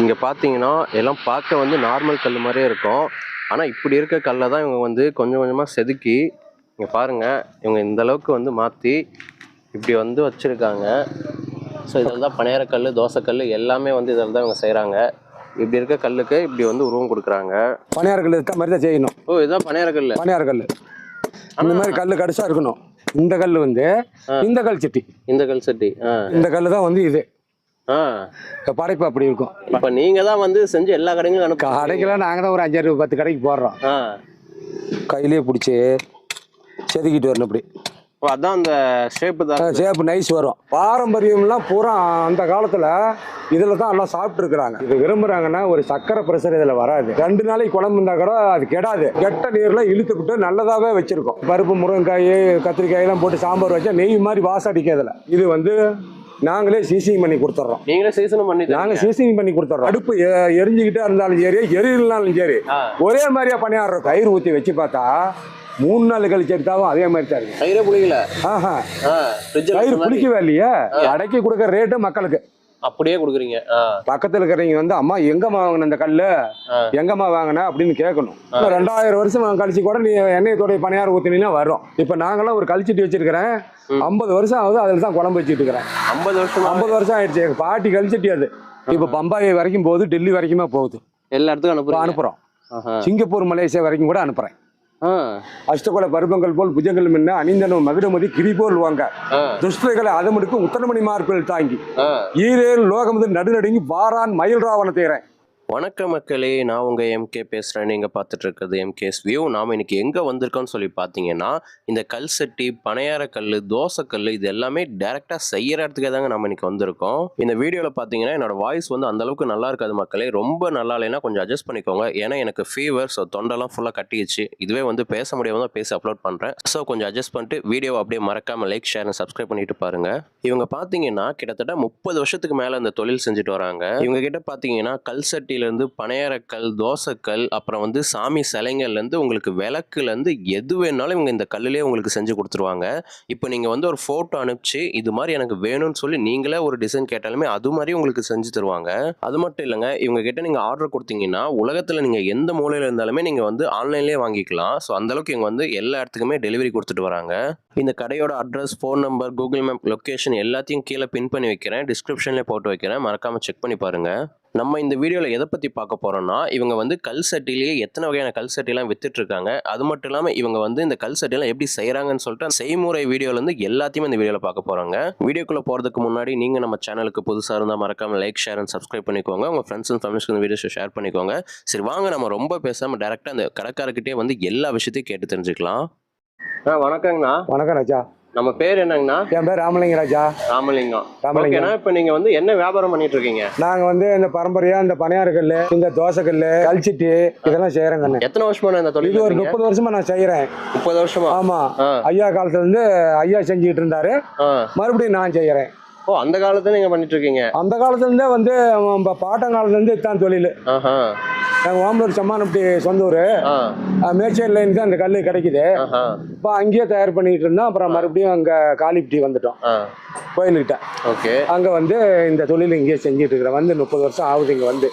இங்கே பார்த்தீங்கன்னா எல்லாம் பார்க்க வந்து நார்மல் கல் மாதிரியே இருக்கும். ஆனால் இப்படி இருக்க கல்லை தான் இவங்க வந்து கொஞ்சம் கொஞ்சமாக செதுக்கி இங்கே பாருங்கள் இவங்க இந்த அளவுக்கு வந்து மாற்றி இப்படி வந்து வச்சுருக்காங்க. ஸோ இதில் தான் பனையாரக்கல் தோசைக்கல் எல்லாமே வந்து இதில் தான் இவங்க செய்கிறாங்க இப்படி இருக்க கல்லுக்கு இப்படி வந்து உருவம் கொடுக்குறாங்க. பணியார கல் இருக்க மாதிரி தான் செய்யணும். ஓ இதுதான் பனையாரக்கல் பணியார கல் இந்த மாதிரி கல் கடிச்சா இருக்கணும். இந்த கல் வந்து இந்த கல் சட்டி. இந்த கல் சட்டி இந்த கல் தான் வந்து இது. படைப்பு அப்படி இருக்கும். இப்போ நீங்கள் தான் வந்து செஞ்சு எல்லா கடைகளும் அனுப்ப கடைக்கெல்லாம் நாங்கள் தான் ஒரு அஞ்சாறு பத்து கடைக்கு போடுறோம். கையிலே பிடிச்சி செதுக்கிட்டு வரணும் அப்படி. அதான் அந்த ஷேப்பு தான். சேப்பு நைஸ் வரும். பாரம்பரியம்லாம் பூரா அந்த காலத்தில் இதில் தான் எல்லாம் சாப்பிட்ருக்குறாங்க இது விரும்புகிறாங்கன்னா ஒரு சக்கரை ப்ரெஷர் இதில் வராது. ரெண்டு நாளைக்கு குழம்பு இருந்தால் கூட அது கெடாது. கெட்ட நீரில் இழுத்துக்கிட்டு நல்லதாகவே வச்சுருக்கோம். பருப்பு முருங்கைக்காய் கத்திரிக்காயெல்லாம் போட்டு சாம்பார் வச்சா நெய் மாதிரி வாசம் அடிக்கும் இதில் இது வந்து நாங்களே சீசிங் பண்ணி கொடுத்துட்றோம் நீங்களே சீசனும் பண்ணி நாங்கள் சீசிங் பண்ணி கொடுத்துட்றோம் அடுப்பு எரிஞ்சுக்கிட்டே இருந்தாலும் சரி எரியலனாலும் சரி. ஒரே மாதிரியா பணியாடுறோம் தயிர் ஊற்றி வச்சு பார்த்தா மூணு நாள் கழிச்சு எடுத்தாலும் அதே மாதிரி தான் இருக்கு. ஆ ஃப்ரிட்ஜில் தயிர் குடிக்கவே இல்லையா? அடக்கி கொடுக்குற ரேட்டு மக்களுக்கு. அப்படியே கொடுக்குறீங்க. பக்கத்துல இருக்கிறவங்க வந்து அம்மா எங்கம்மா வாங்கின இந்த கல்லு. எங்கம்மா வாங்கின? அப்படின்னு கேட்கணும். ரெண்டாயிரம் வருஷம் கழிச்சு கூட நீ எண்ணெய் தோடைய பணியாரம் ஊத்தினீங்கன்னா வரும். இப்ப நாங்களாம் ஒரு கழிச்சிட்டு வச்சிருக்கிறேன். ஐம்பது வருஷம் ஆகுது அதில் தான் குழம்பு வச்சுட்டு இருக்கிறேன். ஐம்பது வருஷமா? ஐம்பது வருஷம் ஆயிடுச்சு. எங்க பாட்டி கழிச்சிட்டு அது. இப்ப பம்பாய் வரைக்கும் போகுது டெல்லி வரைக்குமே போகுது. எல்லா இடத்துக்கும் அனுப்புறோம். சிங்கப்பூர் மலேசியா வரைக்கும் கூட அனுப்புறேன். அஷ்டகுல பருப்பங்கள் போல் புஜங்கள் முன்ன அணிந்தனும் மகுடமதி கிரி போல் வாங்க. துஷ்டர்களை அதமுடுக்கு உத்தரமணி மார்பில் தாங்கி ஈரேல் லோகமுது நடுநடுங்கி வாரான் மயில் ராவண தேரன். வணக்கம் மக்களே நான் உங்கள் எம்கே பேசுகிறேன் நீங்கள் பார்த்துட்டு இருக்கிறது எம்கேஸ் வியூ நாம் இன்னைக்கு எங்கே வந்திருக்கோம்னு சொல்லி பார்த்தீங்கன்னா இந்த கல் சட்டி பனையார கல் தோசைக்கல் இது எல்லாமே டேரெக்டாக செய்கிற இடத்துக்கே தாங்க நம்ம இன்றைக்கி வந்திருக்கோம். இந்த வீடியோவில் பார்த்தீங்கன்னா என்னோட வாய்ஸ் வந்து அந்தளவுக்கு நல்லா இருக்காது மக்களே. ரொம்ப நல்லா இல்லைன்னா கொஞ்சம் அட்ஜஸ்ட் பண்ணிக்கோங்க. ஏன்னா எனக்கு ஃபீவர் ஸோ தொண்டெல்லாம் ஃபுல்லாக கட்டிடுச்சு. இதுவே வந்து பேச முடியாமல் தான் பேசி அப்லோட் பண்ணுறேன் ஸோ கொஞ்சம் அட்ஜஸ்ட் பண்ணிட்டு வீடியோவை அப்படியே மறக்காமல் லைக் ஷேர் சப்ஸ்கிரைப் பண்ணிட்டு பாருங்கள் இவங்க பார்த்தீங்கன்னா கிட்டத்தட்ட முப்பது வருஷத்துக்கு மேலே இந்த தொழில் செஞ்சுட்டு வராங்க. இவங்க கிட்ட பார்த்தீங்கன்னா கல் சட்டியிலேருந்து பனையாரக்கல் தோசைக்கல் அப்புறம் வந்து சாமி சிலைங்கள்லேருந்து உங்களுக்கு விளக்குலேருந்து எது வேணாலும் இவங்க இந்த கல்லுலேயே உங்களுக்கு செஞ்சு கொடுத்துருவாங்க. இப்போ நீங்கள் வந்து ஒரு ஃபோட்டோ அனுப்பிச்சு இது மாதிரி எனக்கு வேணும்னு சொல்லி நீங்களே ஒரு டிசைன் கேட்டாலுமே அது மாதிரி உங்களுக்கு செஞ்சு தருவாங்க. அது மட்டும் இல்லைங்க இவங்க கிட்ட நீங்கள் ஆர்டர் கொடுத்தீங்கன்னா உலகத்தில் நீங்கள் எந்த மூலையில் இருந்தாலுமே நீங்கள் வந்து ஆன்லைன்லேயே வாங்கிக்கலாம். ஸோ அந்தளவுக்கு இவங்க வந்து எல்லா இடத்துக்குமே டெலிவரி கொடுத்துட்டு வராங்க. இந்த கடையோட address phone number Google map location எல்லாத்தையும் கீழே பின் பண்ணி வைக்கிறேன். டிஸ்கிரிப்ஷன்லேயே போட்டு வைக்கிறேன். மறக்காமல் செக் பண்ணி பாருங்கள் நம்ம இந்த வீடியோவில் எதை பற்றி பார்க்க போகிறோம்னா இவங்க வந்து கல் சட்டிலேயே எத்தனை வகையான கல் சட்டிலாம் வித்துட்டு இருக்காங்க அது மட்டும் இல்லாமல் இவங்க வந்து இந்த கல் சட்டிலாம் எப்படி செய்கிறாங்கன்னு சொல்லிட்டு செய்முறை வீடியோலேருந்து எல்லாத்தையுமே இந்த வீடியோவில் பார்க்க போகிறாங்க வீடியோக்குள்ளே போகிறதுக்கு முன்னாடி நீங்கள் நம்ம சேனலுக்கு புதுசாக இருந்தால் மறக்காமல் லைக் ஷேர் அண்ட் சப்ஸ்கிரைப் பண்ணிக்கோங்க. உங்கள் ஃப்ரெண்ட்ஸ் அண்ட் ஃபேமிலிஸ்க்கு இந்த வீடியோஸை ஷேர் பண்ணிக்கோங்க. சரி வாங்க. நம்ம ரொம்ப பேசாமல் டேரெக்டாக அந்த கடைக்காரர்கிட்டே வந்து எல்லா விஷயத்தையும் கேட்டு தெரிஞ்சுக்கலாம். ஆ வணக்கங்கண்ணா. வணக்கம் ராஜா. நம்ம பேர் என்னங்கண்ணா? என் பேர் ராமலிங்க ராஜா. ராமலிங்கம். ராமலிங்கம். ஓகேண்ணா இப்போ நீங்கள் வந்து என்ன வியாபாரம் பண்ணிட்டு இருக்கீங்க நாங்க வந்து இந்த பரம்பரையா இந்த பணியார கல்லு இந்த தோசை கல்லு கல்ச்சிட்டு இதெல்லாம் செய்யறேங்க எத்தனை வருஷமா இந்த தொழில் இது ஒரு? முப்பது வருஷமா நான் செய்யறேன் முப்பது வருஷமா? ஆமா. ஐயா காலத்துல இருந்து ஐயா செஞ்சுக்கிட்டு இருந்தாரு. மறுபடியும் நான் செய்யறேன் ஓ அந்த காலத்துல நீங்க பண்ணிட்டு இருக்கீங்க அந்த காலத்துல இருந்தே வந்து நம்ம பாட்டன் காலத்துல இருந்து இதுதான் தொழில். நாங்கள் ஓம்பலூர் சம்மானப்பட்டி சொந்த ஊர் மேச்சேரி லைன் தான் இந்த கல் கிடைக்குது. இப்போ அங்கேயே தயார் பண்ணிட்டு இருந்தோம். அப்புறம் மறுபடியும் அங்கே காலிப்பட்டி வந்துட்டோம். கோயிலுக்கிட்ட. ஓகே. அங்கே வந்து இந்த தொழில் இங்கேயே செஞ்சுட்டு இருக்கிறேன் வந்து முப்பது வருஷம் ஆகுது இங்கே வந்து.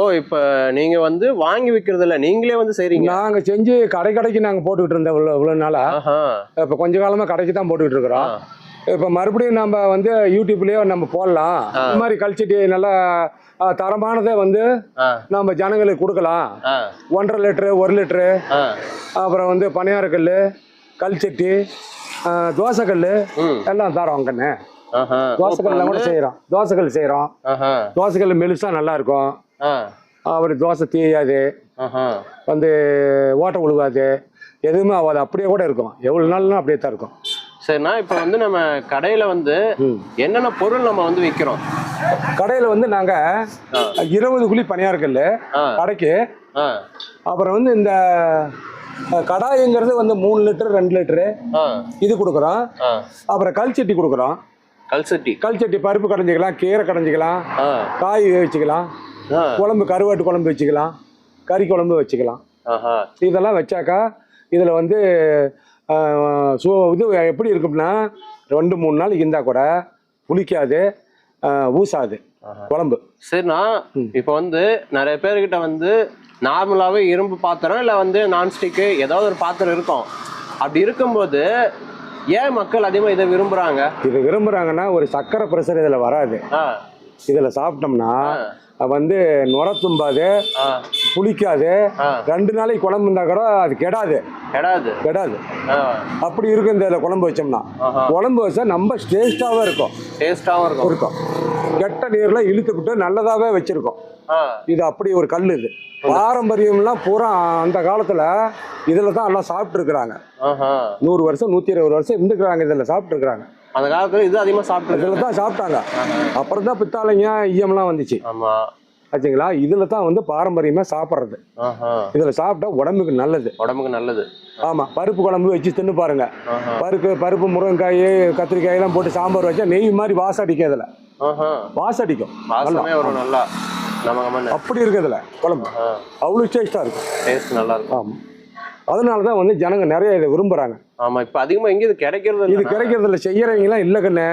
ஓ இப்போ நீங்க வந்து வாங்கி விக்கிறது இல்ல நீங்களே வந்து செய்றீங்க. நாங்கள் செஞ்சு கடை கடைக்கு நாங்கள் போட்டுக்கிட்டு இருந்தோம். இவ்வளோ இவ்வளோ நாளாக இப்போ கொஞ்ச காலமாக கடைக்கு தான் போட்டுக்கிட்டு இருக்கிறோம். இப்போ மறுபடியும் நம்ம வந்து யூடியூப்லேயே நம்ம போடலாம். இந்த மாதிரி கல்ச்சட்டி நல்லா தரமானதை வந்து நம்ம ஜனங்களுக்கு கொடுக்கலாம். ஒன்றரை லிட்ரு ஒரு லிட்ரு ஆ. அப்புறம் வந்து பணியாரக்கல் கல்ச்சட்டி தோசைக்கல் எல்லாம் தரோம் கண்ணு ஆஹா. தோசைக்கல்லாம் கூட செய்கிறோம் தோசைக்கல் செய்கிறோம் தோசைக்கல் மெலுசாக நல்லா இருக்கும். அப்புறம் தோசை தீயாது. வந்து ஓட்டை உழுவாது. எதுவுமே ஆகாது. அப்படியே கூட இருக்கும். எவ்வளோ நாள்னா அப்படியே தான் இருக்கும். சரிண்ணா இப்போ வந்து நம்ம கடையில வந்து என்னென்ன பொருள் நம்ம வந்து விற்கிறோம் கடையில் வந்து. நாங்கள் இருபது குழி பணியாரக்கல் ஆ. கடைக்கு. அப்புறம் வந்து இந்த கடாய்ங்கிறது வந்து மூணு லிட்டரு ரெண்டு லிட்டரு. இது கொடுக்குறோம். அப்புறம் கல் சட்டி கொடுக்குறோம். கல்சட்டி கல் சட்டி பருப்பு கடைஞ்சிக்கலாம் கீரை கடைஞ்சிக்கலாம் காய் வச்சுக்கலாம் குழம்பு கருவாட்டு குழம்பு வச்சுக்கலாம் கறி குழம்பு வச்சுக்கலாம். இதெல்லாம் வச்சாக்கா இதில் வந்து சு இது எப்படி இருக்கும்னா ரெண்டு மூணு நாளைக்கு இருந்தால் கூட புளிக்காது ஊசாது குழம்பு. சரிண்ணா இப்போ வந்து நிறைய பேர்கிட்ட வந்து நார்மலாகவே இரும்பு பாத்திரம் இல்லை வந்து நான்ஸ்டிக்கு ஏதாவது ஒரு பாத்திரம் இருக்கும். அப்படி இருக்கும்போது ஏன் மக்கள் அதிகமாக இதை விரும்புகிறாங்க இது விரும்புறாங்கன்னா ஒரு சக்கரை ப்ரெஷர் இதில் வராது. இதில் சாப்பிட்டோம்னா வந்து நுர தும்பாது புளிக்காது. ரெண்டு நாளைக்கு குழம்பு இருந்தா கூட அது கெடாது. கெடாது. கெடாது. அப்படி இருக்கும் இந்த குழம்பு வச்சோம்னா. குழம்பு வச்சா நம்ம டேஸ்டாகவே இருக்கும். டேஸ்டாகவும் இருக்கும். இருக்கும். கெட்ட நீரில் இழுத்துக்கிட்டு நல்லதாகவே வச்சிருக்கோம். ஆ. இது அப்படி ஒரு கல் இது. பாரம்பரியம்லாம் பூரா அந்த காலத்தில் இதில் தான் எல்லாம் சாப்பிட்ருக்குறாங்க ஆஹா. நூறு வருஷம் நூற்றி இருபது வருஷம் இருந்துக்கிறாங்க இதில் சாப்பிட்ருக்குறாங்க அந்த காலத்தில் இது அதிகமாக சாப்பிட்டு இதில் தான் சாப்பிட்டாங்க. அப்புறம் தான் பித்தாளைங்க ஈயம்லாம் வந்துச்சு. ஆமாம் ஆச்சுங்களா? இதில் தான் வந்து பாரம்பரியமாக சாப்பிட்றது. இதில் சாப்பிட்டா உடம்புக்கு நல்லது. உடம்புக்கு நல்லது. ஆமாம் பருப்பு குழம்பு வச்சு தின்னு பாருங்க. பருப்பு பருப்பு முருங்கைக்காய் கத்திரிக்காய் எல்லாம் போட்டு சாம்பார் வச்சா நெய் மாதிரி வாசம் அடிக்கும் இதில் வாசம் அடிக்கும். நல்லா. அப்படி இருக்கு இதில் குழம்பு. அவ்வளோ டேஸ்ட்டாக இருக்கும். டேஸ்ட் நல்லா இருக்கும். ஆமாம் அதனால தான் வந்து ஜனங்க நிறைய இதை விரும்புகிறாங்க ஆமா இப்போ அதிகமாக எங்கே இது கிடைக்கிறது இது இல்லைண்ணா. கிடைக்கிறதுல செய்யறவங்கலாம் இல்லை கண்ணு.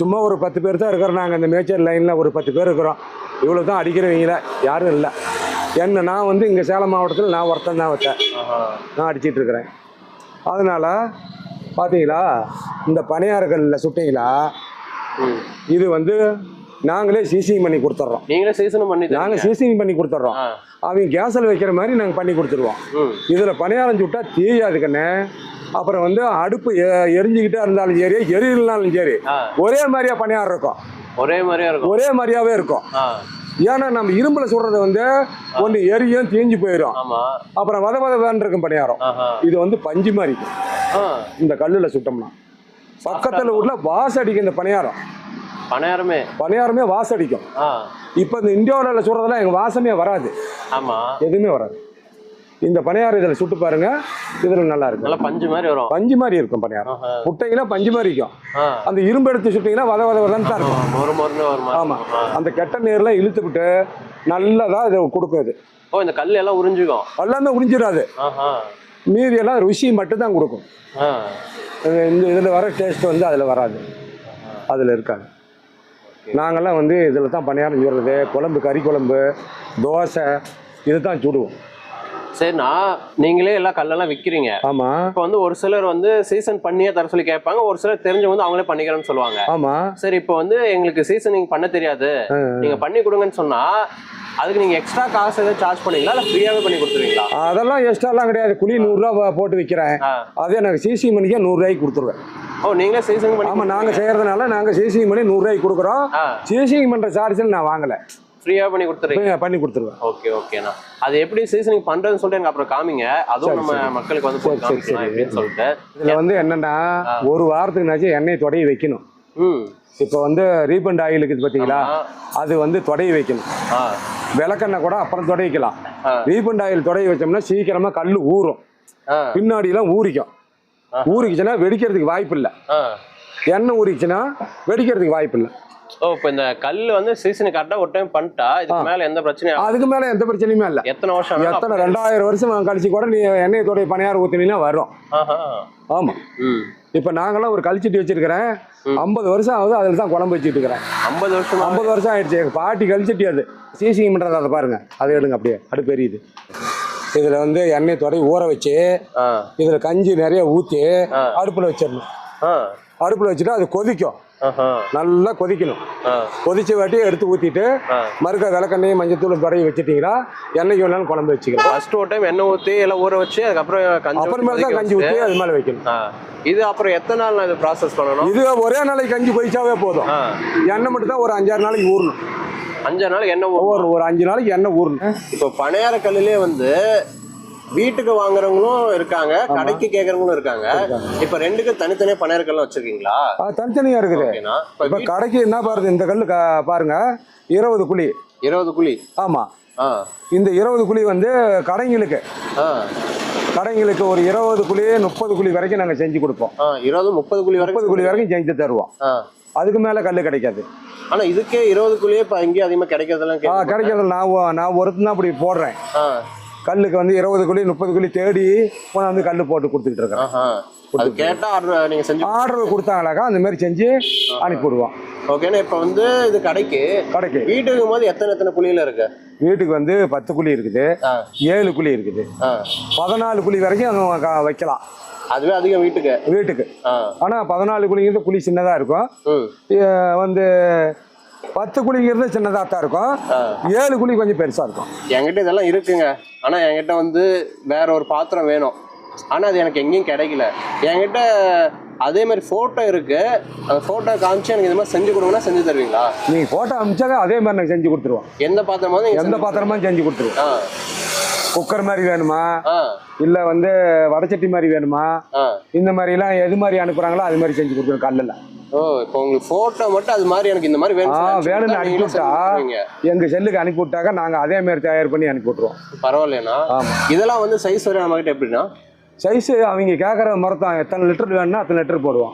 சும்மா ஒரு பத்து பேர் தான் இருக்கிறோம். நாங்கள் இந்த மேச்சர் லைனில் ஒரு பத்து பேர் இருக்கிறோம். இவ்வளோ தான் அடிக்கிறவங்கள. யாரும் இல்லை. என்ன நான் வந்து இங்கே சேலம் மாவட்டத்தில் நான் ஒருத்தன் தான் வச்சேன் நான் அடிச்சிட்டு இருக்கிறேன். அதனால பார்த்தீங்களா இந்த பணியாரக்கல்லில் சுட்டிங்களா? இது வந்து நாங்களே சீசிங் பண்ணி கொடுத்துட்றோம் நீங்களே சீசனும் பண்ணி நாங்கள். சீசிங் பண்ணி கொடுத்துட்றோம் அவங்க கேஸில் வைக்கிற மாதிரி நாங்கள் பண்ணி கொடுத்துருவோம். இதில் பணியாரம் சுட்டா தீயாது கண்ணு. அப்புறம் வந்து அடுப்பு எரிஞ்சுக்கிட்டே இருந்தாலும் சரி எரியலனாலும் சரி ஒரே மாதிரியா பணியாரம் இருக்கும். ஒரே மாதிரியா இருக்கும். ஒரே மாதிரியாவே இருக்கும். ஏன்னா நம்ம இரும்புல சுடுறது வந்து ஒன்று எரியும் தீஞ்சு போயிடும். அப்புறம் வத வத இருக்கும் பணியாரம் இது வந்து பஞ்சு மாதிரி. இந்த கல்லில் சுட்டோம்னா. பக்கத்தில் உள்ள வாசம் அடிக்கும் இந்த பணியாரம். பணியாரமே. பணியாரமே ஆ. இப்போ இந்த இந்தியாவில் சுடுறதெல்லாம் எங்கள் வாசமே வராது. ஆமா. எதுவுமே வராது. இந்த பணியாரம் இதில் சுட்டு பாருங்க இதில் நல்லா இருக்கும். நல்லா பஞ்சு மாதிரி வரும். பஞ்சு மாதிரி இருக்கும் பணியாரம் புட்டைங்கன்னா பஞ்சு மாதிரி இருக்கும். அந்த இரும்பு எடுத்து சுட்டிங்கன்னா வத வத வதன்னு தான் இருக்கும். ஆமாம் அந்த கெட்ட நீர்லாம் இழுத்துக்கிட்டு நல்லதாக இது கொடுக்கும் இது. ஓ இந்த கல் எல்லாம் உறிஞ்சுக்கும். எல்லாமே உறிஞ்சிடாது. மீதி எல்லாம் ருசி மட்டும் தான் கொடுக்கும் இந்த இதில் வர டேஸ்ட் வந்து அதில் வராது. அதில் இருக்காது. நாங்கள்லாம் வந்து இதில் தான் பணியாரம் சுடுறது குழம்பு கறி குழம்பு தோசை இது தான் சுடுவோம். சரிண்ணா நீங்களே எல்லாம் கல்லெல்லாம் விற்கிறீங்க ஆமாம் இப்போ வந்து ஒரு சிலர் வந்து சீசன் பண்ணியே தர சொல்லி கேட்பாங்க ஒரு சிலர் தெரிஞ்சு வந்து அவங்களே பண்ணிக்கிறேன்னு சொல்லுவாங்க. ஆமாம் சரி இப்போ வந்து எங்களுக்கு சீசனிங் பண்ண தெரியாது. நீங்க பண்ணி கொடுங்கன்னு சொன்னா அதுக்கு நீங்க எக்ஸ்ட்ரா காசு எதாவது சார்ஜ் பண்ணுவீங்களா இல்ல ஃப்ரீயாவே பண்ணி கொடுத்துருவீங்களா? அதெல்லாம் எக்ஸ்ட்ராலாம் கிடையாது. குழி நூறுரூவா போட்டு விற்கிறேன். அதே எனக்கு சிசி மணிக்கே நூறுரூவாய்க்கு கொடுத்துருவேன். ஓ நீங்களே சீசனிங் பண்ணி ஆமாம் நாங்கள் செய்கிறதுனால நாங்கள் சிசிங் பண்ணி நூறுரூவாய்க்கு கொடுக்குறோம். ஆ. சிசிங் பண்ணுற சார்ஜில் நான் வாங்கலை. ஃப்ரீயா பண்ணி கொடுத்துறீங்க? பண்ணி கொடுத்துருவேன். ஓகே ஓகேண்ணா அது எப்படி சீசனிங் பண்றதுன்னு சொல்லிட்டு எனக்கு அப்புறம் காமிங்க. அதுவும் நம்ம மக்களுக்கு வந்து சரி, காமிக்கலாம் சொல்லிட்டு. இதில் வந்து என்னென்னா ஒரு வாரத்துக்குனாச்சும் எண்ணெய் தொடை வைக்கணும். ம். இப்போ வந்து ரீபண்ட் ஆயில் இருக்குது பார்த்தீங்களா. அது வந்து தொடை வைக்கணும். விளக்கெண்ணெய் கூட அப்புறம் துடைக்கலாம் ஆ. ரீபண்ட் ஆயில் தொடை வச்சோம்னா சீக்கிரமா கல் ஊறும். பின்னாடிலாம் ஊறிக்கும். ஊறிக்குச்சுன்னா வெடிக்கிறதுக்கு வாய்ப்பு இல்லை எண்ணெய் ஊறிச்சுன்னா வெடிக்கிறதுக்கு வாய்ப்பு இல்லை ஓ இப்போ இந்த கல் வந்து சீசனுக்கு கரெக்டாக ஒரு டைம் பண்ணிட்டா இதுக்கு மேல எந்த பிரச்சனையும். அதுக்கு மேலே எந்த பிரச்சனையுமே இல்லை. எத்தனை வருஷம் எத்தனை ரெண்டாயிரம் வருஷம் கழிச்சு கூட நீ எண்ணெய் தொடை பணியாரம் ஊற்றினீங்கன்னா வரும். ஆமாம் இப்போ நாங்களாம் ஒரு கழிச்சிட்டு வச்சிருக்கிறேன். ஐம்பது வருஷம் ஆகுது அதில் தான் குழம்பு வச்சுட்டு இருக்கிறேன். ஐம்பது வருஷமா? ஐம்பது வருஷம் ஆயிடுச்சு. எங்கள் பாட்டி கழிச்சிட்டு அது. சீசிங் பண்ணுறது அதை பாருங்க. அதை எடுங்க அப்படியே. அடுப்பு எரியுது. இதில் வந்து எண்ணெய் தொடை ஊற வச்சு இதில் கஞ்சி நிறைய ஊற்றி. அடுப்பில் வச்சிடணும். ஆ. அடுப்பில் வச்சுட்டு அது கொதிக்கும். நல்லா கொதிக்கணும். கொதிச்ச வாட்டி எடுத்து ஊற்றிட்டு ஆ. மறுக்க விளக்கெண்ணையும் மஞ்சத்தூள் தொடங்கி வச்சிட்டிங்களா என்னைக்கு வேணாலும் குழம்பு வச்சுக்கலாம். ஃபர்ஸ்ட் ஒரு டைம் எண்ணெய் ஊற்றி எல்லாம் ஊற வச்சு அதுக்கப்புறம் அப்புறமேல தான் கஞ்சி ஊற்றி அது மேலே வைக்கணும். இது அப்புறம் எத்தனை நாள் நான் இது ப்ராசஸ் பண்ணணும்? இது ஒரே நாளைக்கு கஞ்சி கொதிச்சாவே போதும். எண்ணெய் மட்டும் தான் ஒரு அஞ்சாறு நாளைக்கு ஊறணும். அஞ்சு நாள் எண்ணெய். ஒரு ஒரு அஞ்சு நாளைக்கு எண்ணெய் ஊறணும். இப்போ பனையார கல்லுலயே வந்து வீட்டுக்கு வாங்குறவங்களும் இருக்காங்க கடைக்கு கேட்கறவங்களும் இருக்காங்க. இப்போ ரெண்டுக்கு தனித்தனியா பனையார கல்லாம் வச்சிருக்கீங்களா? அது தனித்தனியாக இருக்குது. இப்போ கடைக்கு என்ன பாருது இந்த கல் பாருங்க இருபது குழி. இருபது குழி. ஆமாம் ஆ. இந்த இருபது குழி வந்து கடைங்களுக்கு. கடைங்களுக்கு ஒரு இருபது குழி முப்பது குழி வரைக்கும் நாங்கள் செஞ்சு கொடுப்போம். இருபது முப்பது குழி முப்பது குழி வரைக்கும் செஞ்சு தருவோம். அதுக்கு மேலே கல் கிடைக்காது. ஆனா இதுக்கே இருபது குழியே இப்போ அங்கேயும் அதிகமாக கிடைக்கிறதெல்லாம் கிடைக்கிறது நான் நான் ஒருத்தன் தான் அப்படி போடுறேன். கல்லுக்கு வந்து இருபது குழி முப்பது குழி தேடி கொண்டாந்து கல் போட்டு கொடுத்துக்கிட்டு அது கேட்டா ஆர்டர் நீங்க செஞ்சு ஆர்டர் கொடுத்தாங்களாக்கா அந்த மாதிரி செஞ்சு அனுப்பி விடுவோம். ஓகேண்ணா இப்போ வந்து இது கடைக்கு. கடைக்கு. வீட்டுக்கு போது எத்தனை எத்தனை குழியில இருக்கு? வீட்டுக்கு வந்து பத்து குழி இருக்குது ஏழு குழி இருக்குது. பதினாலு குழி வரைக்கும் வைக்கலாம். அதுவே அதிகம் வீட்டுக்கு? வீட்டுக்கு. ஆ. ஆனால் பதினாலு குழிங்கிறது குழி சின்னதாக இருக்கும். வந்து பத்து குழிங்கிறது சின்னதாக தான் இருக்கும். ஏழு குழி கொஞ்சம் பெருசாக இருக்கும். என்கிட்ட இதெல்லாம் இருக்குங்க. ஆனா என்கிட்ட வந்து வேற ஒரு பாத்திரம் வேணும். ஆனா அது எனக்கு எங்கேயும் கிடைக்கல. என்கிட்ட அதே மாதிரி போட்டோ இருக்கு. அந்த போட்டோ காமிச்சு எனக்கு இது மாதிரி செஞ்சு கொடுங்கன்னா செஞ்சு தருவீங்களா? நீங்கள் ஃபோட்டோ அனுப்பிச்சாக்க அதே மாதிரி நாங்கள் செஞ்சு கொடுத்துருவோம். எந்த பாத்திரமாவது எந்த பாத்திரமா செஞ்சு கொடுத்துருவோம். குக்கர் மாதிரி வேணுமா? இல்லை வந்து வடச்சட்டி மாதிரி வேணுமா? இந்த மாதிரிலாம் எது மாதிரி அனுப்புகிறாங்களோ அது மாதிரி செஞ்சு கொடுத்துருவோம் கல்லில். ஓ இப்போ உங்களுக்கு போட்டோ மட்டும் அது மாதிரி எனக்கு இந்த மாதிரி வேணும் வேணும்னு அனுப்பி விட்டா செல்லுக்கு அனுப்பி விட்டாக்க நாங்கள் அதே மாதிரி தயார் பண்ணி அனுப்பி விட்ருவோம் பரவாயில்லைண்ணா இதெல்லாம் வந்து சைஸ் வரை நம்ம கிட்ட எப்படின்னா சைஸு அவங்க கேட்குற மரத்தான் எத்தனை லிட்டர் வேணும்னா அத்தனை லிட்டர் போடுவோம்.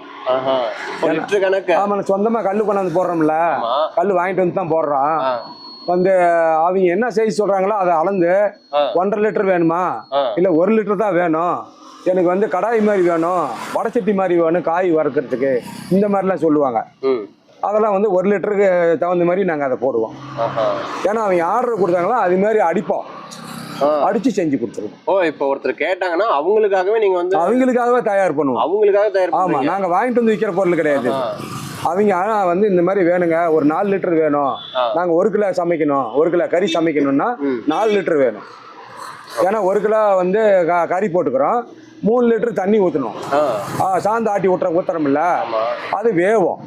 லிட்டர் கணக்கு. ஆமாம் சொந்தமாக கல் கொண்டாந்து போடுறோம்ல. கல் வாங்கிட்டு வந்து தான் போடுறோம். வந்து அவங்க என்ன சைஸ் சொல்கிறாங்களோ அதை அளந்து. ஒன்றரை லிட்டர் வேணுமா? இல்லை ஒரு லிட்டர் தான் வேணும். எனக்கு வந்து கடாய் மாதிரி வேணும் வடச்சட்டி மாதிரி வேணும் காய் வறுக்கிறதுக்கு. இந்த மாதிரிலாம் சொல்லுவாங்க. அதெல்லாம் வந்து ஒரு லிட்டருக்கு தகுந்த மாதிரி நாங்கள் அதை போடுவோம். ஏன்னா அவங்க ஆர்டர் கொடுத்தாங்களோ அது மாதிரி அடிப்போம். அடித்து செஞ்சு கொடுத்துருவோம். ஓ இப்போ ஒருத்தர் கேட்டாங்கன்னா அவங்களுக்காகவே நீங்க வந்து அவங்களுக்காகவே தயார் பண்ணுவோம். அவங்களுக்காக தயார் ஆமாம் நாங்கள் வாங்கிட்டு வந்து விற்கிற பொருள் கிடையாது. அவங்க ஆனால் வந்து இந்த மாதிரி வேணுங்க ஒரு நாலு லிட்டர் வேணும். நாங்கள் ஒரு கிலோ சமைக்கணும் ஒரு கிலோ கறி சமைக்கணும்னா. நாலு லிட்டர் வேணும். ஏன்னா ஒரு கிலோ வந்து கறி போட்டுக்கிறோம். மூணு லிட்டர் தண்ணி ஊற்றணும் சாந்து ஆட்டி ஊட்டுற ஊத்துறோம்ல அது வேவும்.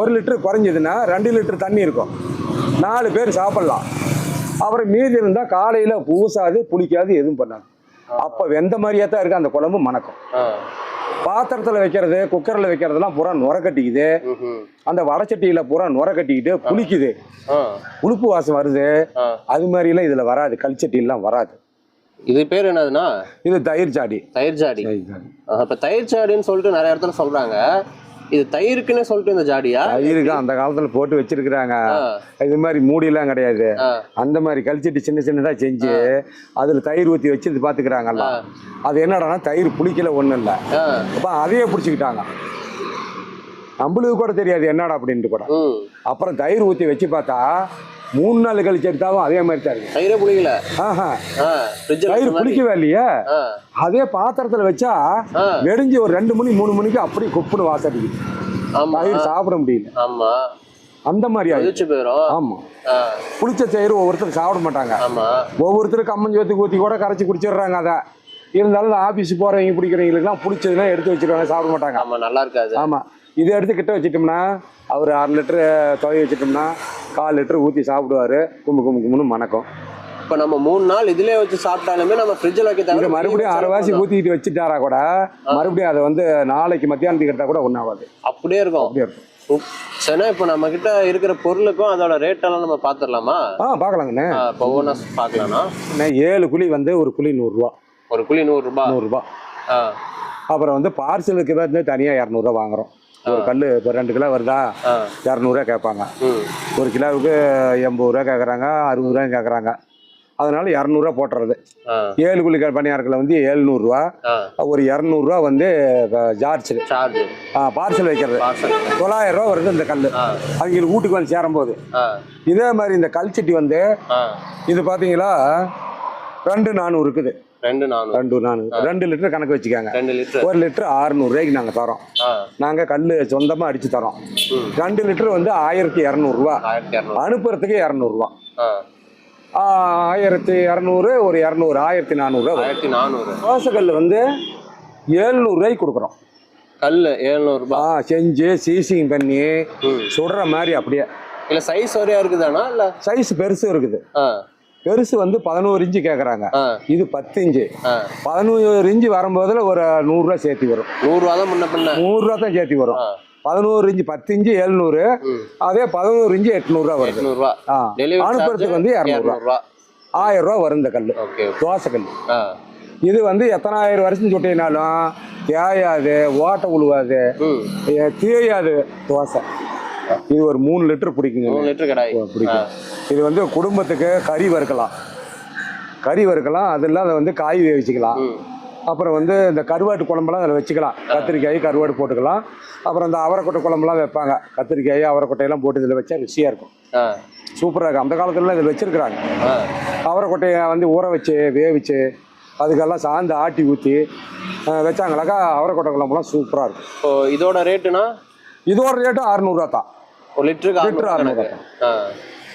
ஒரு லிட்டர் குறைஞ்சதுன்னா ரெண்டு லிட்டர் தண்ணி இருக்கும். நாலு பேர் சாப்பிட்லாம். அப்புறம் மீதி இருந்தால் காலையில் பூசாது புளிக்காது எதுவும் பண்ணாது. அப்போ வெந்த மாதிரியே தான் இருக்குது அந்த குழம்பு மணக்கும். பாத்திரத்தில் வைக்கிறது குக்கரில் வைக்கிறதெல்லாம் பூரா நுர கட்டிக்குது. அந்த வடச்சட்டியில் பூரா நுர கட்டிக்கிட்டு புளிக்குது. புளிப்பு வாசம் வருது. அது மாதிரிலாம் இதில் வராது. கல்ச்சட்டிலாம் வராது. இது பேர் என்னதுன்னா? இது தயிர் சாடி. தயிர் ஜாடி ஆஹா, இப்ப தயிர் ஜாடின்னு சொல்லிட்டு நிறைய இடத்துல சொல்றாங்க. இது தயிருக்குன்னு சொல்லிட்டு இந்த ஜாடியா தயிருக்கு? அந்த காலத்தில் போட்டு வச்சிருக்கிறாங்க. இது மாதிரி மூடிலாம் கிடையாது. ஆ, அந்த மாதிரி கழிச்சிட்டு சின்ன சின்னதாக செஞ்சு அதில் தயிர் ஊற்றி வச்சு இது பார்த்துக்கிறாங்கல்ல அது என்னடான்னா தயிர் புளிக்கல ஒன்றும் இல்லை அப்போ அதையே பிடிச்சிக்கிட்டாங்க. நம்மளுக்கு கூட தெரியாது என்னடா அப்படின்ட்டு கூட. அப்புறம் தயிர் ஊற்றி வச்சு பார்த்தா மூணு நாள் கழிச்சு எடுத்தாவும் அதே மாதிரி தான் இருக்கு. தயிரே புளிக்கல. ஆஹா. தயிர் மாதிரி. புளிக்கவே இல்லையே? அதே பாத்திரத்தில் வச்சா ஆ, வெடிஞ்சு ஒரு ரெண்டு மணி மூணு மணிக்கு அப்படி கொப்புன்னு வாசடிக்குது ஆமா. தயிர் சாப்பிட முடியல. ஆமா. அந்த மாதிரி ஆயிடுச்சு. கொதிச்சு போயிரும். ஆமாம் ஆ, புளிச்ச தயிர் ஒவ்வொருத்தர் சாப்பிட மாட்டாங்க. ஆமா. ஒவ்வொருத்தரும் கம்மஞ்சோத்துக்கு ஊற்றி கூட கரைச்சி குடிச்சிடுறாங்க அதை. இருந்தாலும் ஆஃபீஸ் போகிறவங்க பிடிக்கிறவங்களுக்குலாம் பிடிச்சதுலாம் எடுத்து வச்சிருவாங்க சாப்பிட மாட்டாங்க. ஆமா நல்லா இருக்காது. ஆமாம் இதை எடுத்து கிட்ட வச்சிட்டோம்னா அவர் அரை லிட்டரு துவை வச்சிட்டோம்னா கால் லிட்டர் ஊற்றி சாப்பிடுவாரு. கும்பு கும்பு கும்புன்னு மணக்கும். இப்ப நம்ம மூணு நாள் இதுலயே வச்சு சாப்பிட்டாலுமே நம்ம ஃப்ரிட்ஜ்ல வைக்க இதை தேவை மறுபடியும் அரைவாசி ஊற்றிக்கிட்டு வச்சுட்டாரா கூட மறுபடியும் அதை வந்து நாளைக்கு மத்தியானத்துக்கு எடுத்தால் கூட ஒன்றாகாது அப்படியே இருக்கும். அப்படியே இருக்கும். சரிண்ணா இப்போ நம்ம கிட்ட இருக்கிற பொருளுக்கும் அதோட ரேட் எல்லாம் நம்ம பாத்துடலாமா ஆ பார்க்கலாங்கண்ணே இப்போ ஒவ்வொன்றா பார்க்கலாம்னா? அண்ணே, ஏழு குழி வந்து ஒரு குழி நூறுரூவா ஒரு குழி நூறு ரூபாய் நூறுரூவா ஆ. அப்புறம் வந்து பார்சலுக்கு வந்து தனியாக இரநூறுவா வாங்குறோம். ஒரு கல் இப்போ ரெண்டு கிலோ வருதா? இரநூறுவா கேட்பாங்க. ஒரு கிலோவுக்கு எண்பது ரூபா கேட்குறாங்க அறுபது ரூபா கேட்குறாங்க. அதனால இரநூறுவா போட்டுறது. ஏழு குழி பணியாரத்தில் வந்து ஏழ்நூறுரூவா ஒரு இரநூறுவா வந்து ஜார்ஜ் பார்சல் வைக்கிறது. தொள்ளாயிரம் ரூபா வருது இந்த கல் அவங்களுக்கு வீட்டுக்கு வந்து சேரும்போது. இதே மாதிரி இந்த கல்ச்சட்டி வந்து ஆ. இது பார்த்தீங்களா ரெண்டு நானூறு இருக்குது. ரெண்டு நானூறு. ரெண்டு நானூறு. ரெண்டு லிட்டர் கணக்கு வச்சுக்காங்க. ரெண்டு லிட்டர். ஒரு லிட்டர் ஆறுநூறுவாய்க்கு நாங்கள் தரோம். நாங்கள் கல் சொந்தமாக அடித்து தரோம். ரெண்டு லிட்டர் வந்து ஆயிரத்தி இரநூறுவா அனுப்புறதுக்கு இரநூறுவா ஆயிரத்தி இரநூறு ஒரு இரநூறு ஆயிரத்தி வரும். ஆயிரத்தி நானூறு. தோசைக்கல் வந்து ஏழ்நூறுவாய்க்கு கொடுக்குறோம். கல் எழுநூறுபா ஆ செஞ்சு சீசிங் பண்ணி சுடுற மாதிரி அப்படியே. இல்ல சைஸ் வரையா இருக்குதாண்ணா இல்ல? சைஸ் பெருசு இருக்குது. பெருசு வந்து பதினோரு இன்ச்சு கேட்குறாங்க இது பத்து இன்ச்சு. பதினோரு இன்ச்சு வரும்போதில் ஒரு நூறுரூவா சேர்த்து வரும். நூறுரூவா தான் முன்ன பின்ன. நூறுரூவா தான் சேர்த்து வரும். பதினோரு இன்ச்சு பத்து இன்ச்சு எழுநூறு. அதே பதினோரு இன்ச்சு எட்நூறுரூவா வருது. அனுப்புறதுக்கு வந்து இரநூறுவா. ஆயிரம் ரூபா வரும் இந்த கல் தோசை கல் இது வந்து எத்தனாயிரம் வருஷம் சுட்டினாலும் தேயாது ஓட்டை உழுவாது தேயாது தோசை. இது ஒரு மூணு லிட்டர் பிடிக்குங்க. மூணு லிட்டர் கடாய். பிடிக்கும். இது வந்து குடும்பத்துக்கு கறி வறுக்கலாம். கறி வறுக்கலாம் அது இல்லாத வந்து காய் வேவிச்சுக்கலாம். அப்புறம் வந்து இந்த கருவாட்டு குழம்புலாம் அதில் வச்சுக்கலாம். கத்திரிக்காய் கருவாடு போட்டுக்கலாம். அப்புறம் இந்த அவரைக்கொட்டை குழம்புலாம் வைப்பாங்க. கத்திரிக்காய் அவரைக்கொட்டையெல்லாம் போட்டு இதில் வச்சா ருசியாக இருக்கும். சூப்பராக இருக்கும். அந்த காலத்துலலாம் இதில் வச்சுருக்குறாங்க. அவரைக்கொட்டையை வந்து ஊற வச்சு வேவிச்சு அதுக்கெல்லாம் சாந்து ஆட்டி ஊற்றி வச்சாங்களாக்கா அவரைக்கொட்டை குழம்புலாம் சூப்பராக இருக்கும். இப்போ இதோட ரேட்டுனா? இதோட ரேட்டு அறநூறுவா தான். ஒரு லிட்டருக்கு லிட்டர் அறுநூறு அறநூறுவா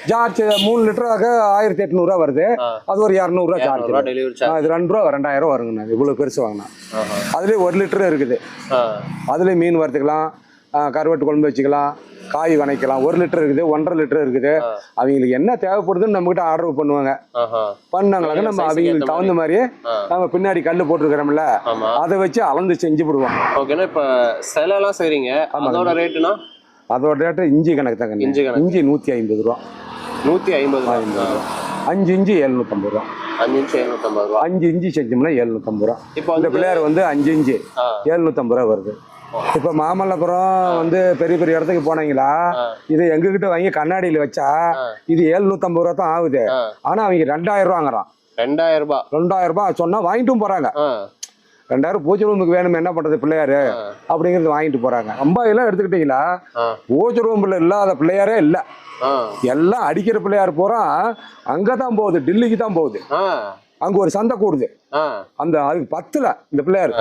சார்ஜ் மூணு லிட்டராக ஆயிரத்தி எட்நூறுவா வருது. அது ஒரு இரநூறுவா சார்ஜ் இது ரெண்டு ரூபா ரெண்டாயிரம் வருங்கண்ணா. இவ்வளோ பெருசு வாங்கினா. அதுலேயே ஒரு லிட்டரு இருக்குது. ஆ. அதுலேயும் மீன் வறுத்துக்கலாம் கருவாட்டு குழம்பு வச்சுக்கலாம் காய் வணைக்கலாம். ஒரு லிட்டர் இருக்குது ஒன்றரை லிட்டர் இருக்குது. அவங்களுக்கு என்ன தேவைப்படுதுன்னு நம்மகிட்ட ஆர்டர் பண்ணுவாங்க. பண்ணாங்களாக்க நம்ம அவங்களுக்கு தகுந்த மாதிரியே ஆ. நம்ம பின்னாடி கல் போட்டிருக்கிறோம்ல அதை வச்சு அளந்து செஞ்சு விடுவோம் ஓகேண்ணா இப்போ சிலைலாம் செய்றீங்க. அதோட ரேட்டுனா அதோட ரேட்டு இஞ்சி கணக்கு தாங்க. இஞ்சி கணக்கு. இஞ்சி நூற்றி ஐம்பது ரூபா. நூற்றி ஐம்பது ரூபா. அஞ்சு இஞ்சி எழுநூற்றம்பது ரூபா. அஞ்சு நிமிஷம் எழுநூற்றம்பது ரூபா. அஞ்சு இஞ்சி செஞ்சோம்னா எழுநூற்றம்பது ரூபா. இப்போ இந்த பிள்ளையார் வந்து அஞ்சு இஞ்சி எழுநூற்றம்பது ரூபா வருது. இப்போ மாமல்லபுரம் வந்து பெரிய பெரிய இடத்துக்கு போனீங்களா. இதை எங்ககிட்ட வாங்கி கண்ணாடியில் வச்சா. இது எழுநூற்றம்பது ரூபா தான் ஆகுது. ஆனால் அவங்க ரெண்டாயிரம் ரூபா வாங்குறான் ரெண்டாயிரம் ரூபாய் ரெண்டாயிரம் ரூபாய் சொன்னா வாங்கிட்டும் போறாங்க. ரெண்டாயிரம் பூஜை ரூமுக்கு வேணும் என்ன பண்றது பிள்ளையாரு. அப்படிங்கிறது வாங்கிட்டு போறாங்க. அம்பாயெல்லாம் எடுத்துக்கிட்டீங்களா? பூஜை ரூம்ல இல்லாத பிள்ளையாரே இல்லை. எல்லாம் அடிக்கிற பிள்ளையார் பூரா அங்கே தான் போகுது டெல்லிக்கு தான் போகுது. அங்கே ஒரு சந்தை கூடுது. அந்த அதுக்கு பத்துல இந்த பிள்ளையார்.